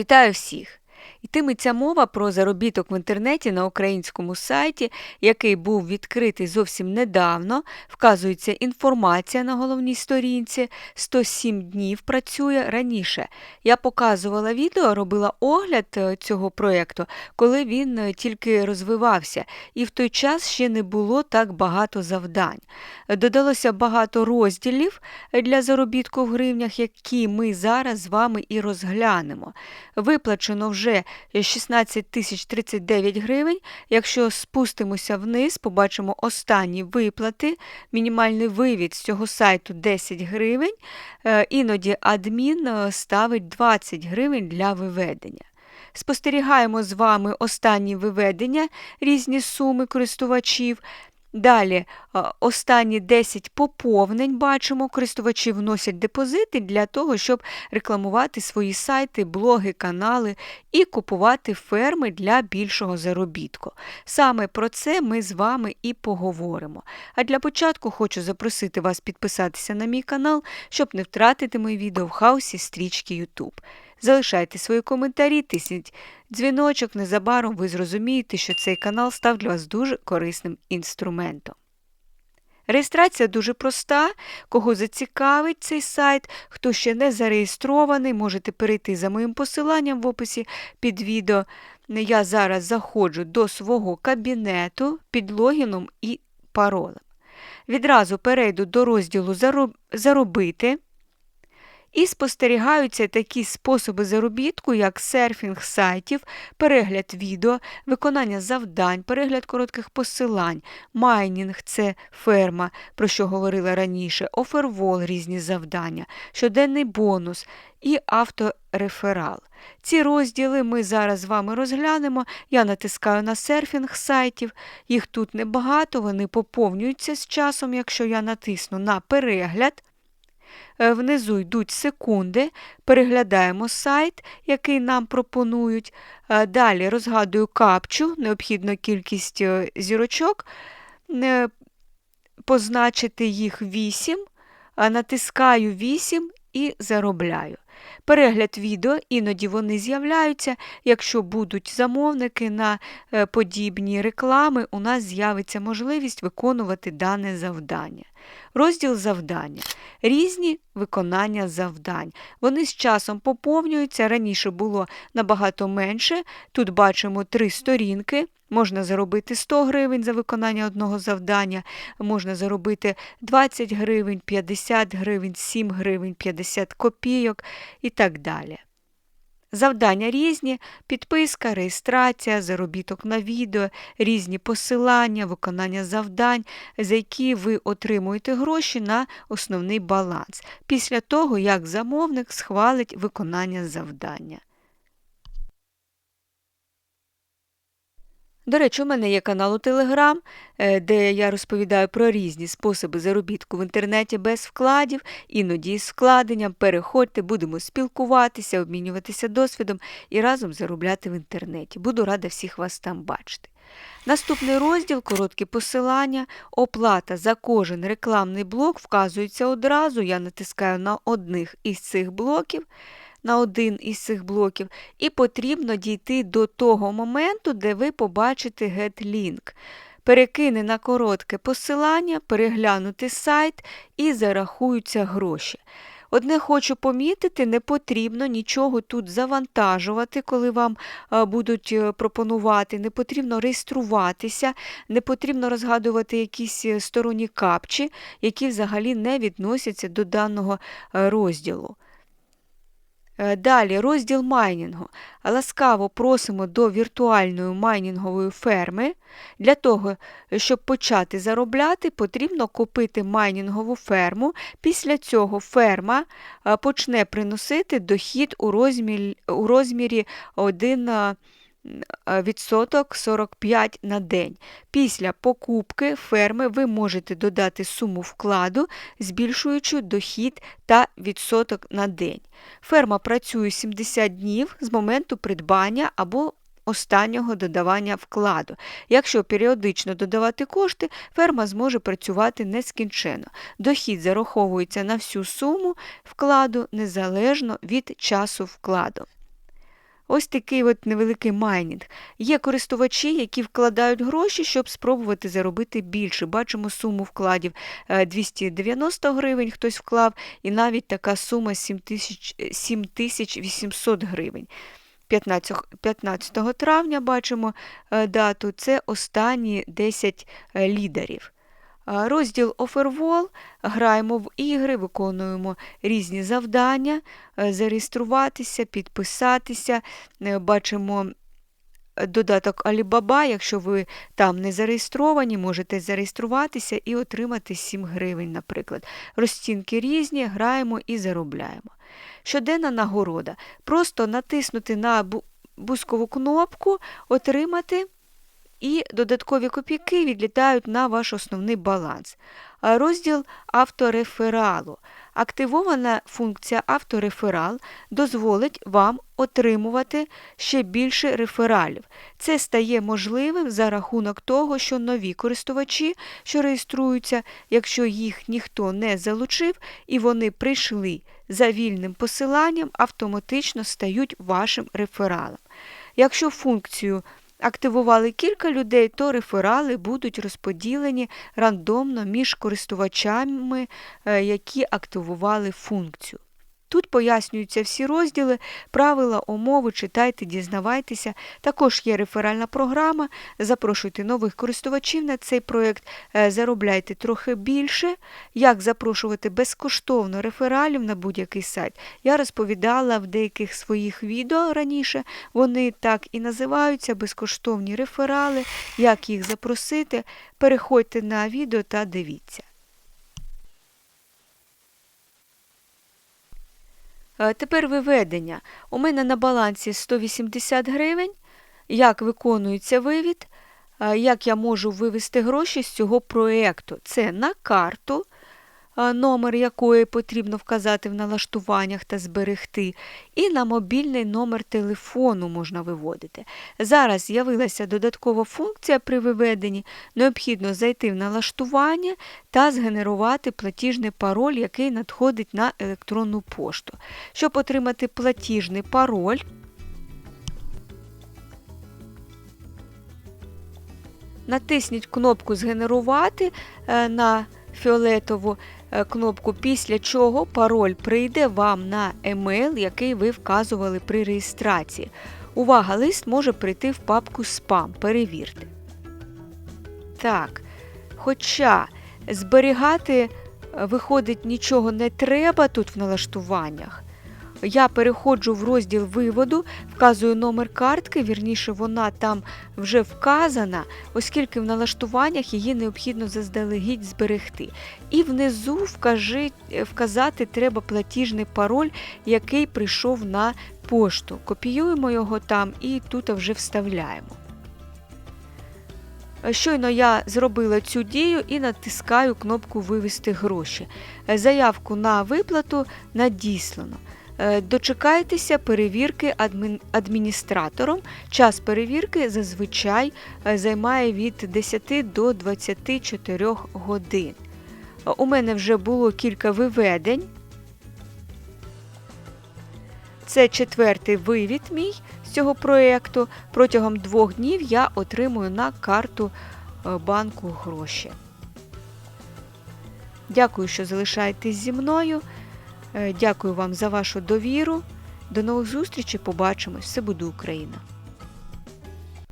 Вітаю всіх! Йтиметься мова про заробіток в інтернеті на українському сайті, який був відкритий зовсім недавно. Вказується інформація на головній сторінці. 107 днів працює раніше. Я показувала відео, робила огляд е, цього проєкту, коли він е, тільки розвивався, і в той час ще не було так багато завдань. Додалося багато розділів для заробітку в гривнях, які ми зараз з вами і розглянемо. Виплачено вже 16 тисяч 39 гривень. Якщо спустимося вниз, побачимо останні виплати. Мінімальний вивід з цього сайту 10 гривень. Е, іноді адмін е, ставить 20 гривень для виведення. Спостерігаємо з вами останні виведення, різні суми користувачів. Далі останні 10 поповнень бачимо, користувачі вносять депозити для того, щоб рекламувати свої сайти, блоги, канали і купувати ферми для більшого заробітку. Саме про це ми з вами і поговоримо. А для початку хочу запросити вас підписатися на мій канал, щоб не втратити мої відео в хаосі стрічки YouTube. Залишайте свої коментарі, тисніть дзвіночок, незабаром ви зрозумієте, що цей канал став для вас дуже корисним інструментом. Реєстрація дуже проста. Кого зацікавить цей сайт, хто ще не зареєстрований, можете перейти за моїм посиланням в описі під відео. Я зараз заходжу до свого кабінету під логіном і паролем. Відразу перейду до розділу Заробити. І спостерігаються такі способи заробітку, як серфінг сайтів, перегляд відео, виконання завдань, перегляд коротких посилань, майнінг це ферма, про що говорила раніше, офервол різні завдання, щоденний бонус і автореферал. Ці розділи ми зараз з вами розглянемо. Я натискаю на серфінг сайтів, їх тут небагато, вони поповнюються з часом, якщо я натисну на перегляд. Е, внизу йдуть секунди, переглядаємо сайт, який нам пропонують. Е, далі розгадую капчу, необхідну кількість е, зірочок, позначити їх 8, натискаю 8 і заробляю. Перегляд відео, іноді вони з'являються. Якщо будуть замовники на подібні реклами, у нас з'явиться можливість виконувати дане завдання. Розділ завдання. Різні виконання завдань. Вони з часом поповнюються. Раніше було набагато менше. Тут бачимо три сторінки. Можна заробити 100 гривень за виконання одного завдання, можна заробити 20 гривень, 50 гривень, 7 гривень, 50 копійок і так далі. Завдання різні, підписка, реєстрація, заробіток на відео, різні посилання, виконання завдань, за які ви отримуєте гроші на основний баланс після того, як замовник схвалить виконання завдання. До речі, у мене є канал у Телеграм, е, де я розповідаю про різні способи заробітку в інтернеті без вкладів, іноді з вкладенням. Переходьте, будемо спілкуватися, обмінюватися досвідом і разом заробляти в інтернеті. Буду рада всіх вас там бачити. Наступний розділ короткі посилання, оплата за кожен рекламний блок вказується одразу. Я натискаю на одних із цих блоків на один із цих блоків, і потрібно дійти до того моменту, де ви побачите GetLink. Перекине на коротке посилання, переглянути сайт і зарахуються гроші. Одне хочу помітити, не потрібно нічого тут завантажувати, коли вам будуть е, пропонувати, не потрібно реєструватися, не потрібно розгадувати якісь е, сторонні капчі, які взагалі не відносяться до даного е, розділу. Е, далі розділ майнінгу. Ласкаво просимо до віртуальної майнінгової ферми. Для того, щоб почати заробляти, потрібно купити майнінгову ферму. Після цього ферма е, почне приносити дохід у розмірі, у розмірі 1 відсоток 45 на день. Після покупки ферми ви можете додати суму вкладу, збільшуючи дохід та відсоток на день. Ферма працює 70 днів з моменту придбання або Останнього додавання вкладу. Якщо періодично додавати кошти, ферма зможе працювати нескінченно. Дохід зараховується на всю суму вкладу незалежно від часу вкладу. Ось такий от невеликий майнінг. Є користувачі, які вкладають гроші, щоб спробувати заробити більше. Бачимо суму вкладів е, 290 гривень хтось вклав, і навіть така сума 7800 гривень. 15, 15 травня бачимо е, дату, це останні 10 е, лідерів. Розділ Offerwall. Граємо в ігри, виконуємо різні завдання, е, зареєструватися, підписатися. Е, Бачимо е, додаток Alibaba. Якщо ви там не зареєстровані, можете зареєструватися і отримати 7 гривень, наприклад. Розцінки різні, граємо і заробляємо. Щоденна нагорода. Просто натиснути на бу- бускову кнопку, отримати і додаткові копійки відлітають на ваш основний баланс. Розділ авторефералу. Активована функція автореферал дозволить вам отримувати ще більше рефералів. Це стає можливим за рахунок того, що нові користувачі, що реєструються, якщо їх ніхто не залучив і вони прийшли за вільним посиланням, автоматично стають вашим рефералом. Якщо функцію активували кілька людей, то реферали будуть розподілені рандомно між користувачами, е, які активували функцію. Тут пояснюються всі розділи, правила, умови, читайте, дізнавайтеся. Також є реферальна програма. Запрошуйте нових користувачів на цей проєкт, е, заробляйте трохи більше. Як запрошувати безкоштовно рефералів на будь-який сайт, я розповідала в деяких своїх відео раніше. Вони так і називаються безкоштовні реферали. Як їх запросити? Переходьте на відео та дивіться. Тепер виведення. У мене на балансі 180 гривень. Як виконується вивід, е, як я можу вивести гроші з цього проєкту? Це на карту, е, номер якої потрібно вказати в налаштуваннях та зберегти, і на мобільний номер телефону можна виводити. Зараз з'явилася додаткова функція при виведенні. Необхідно зайти в налаштування та згенерувати платіжний пароль, який надходить на електронну пошту. Щоб отримати платіжний пароль, натисніть кнопку Згенерувати е, на фіолетову е, кнопку, після чого пароль прийде вам на емейл, який ви вказували при реєстрації. Увага, лист може прийти в папку Спам. Перевірте. Так, хоча зберігати, е, виходить, нічого не треба тут в налаштуваннях. Я переходжу в розділ виводу, вказую номер картки, вірніше, вона там вже вказана, оскільки в налаштуваннях її необхідно заздалегідь зберегти. І внизу вкажи, вказати треба платіжний пароль, який прийшов на пошту. Копіюємо його там і тут вже вставляємо. Щойно я зробила цю дію і натискаю кнопку Вивести гроші. Заявку на виплату надіслано. Е, Дочекайтеся перевірки адміністратором. Час перевірки зазвичай е, займає від 10 до 24 годин. Е, У мене вже було кілька виведень. Це четвертий вивід мій з цього проєкту. Протягом двох днів я отримую на карту банку гроші. Дякую, що залишаєтесь зі мною. Е, Дякую вам за вашу довіру. До нових зустрічей. Побачимось. Все буде Україна!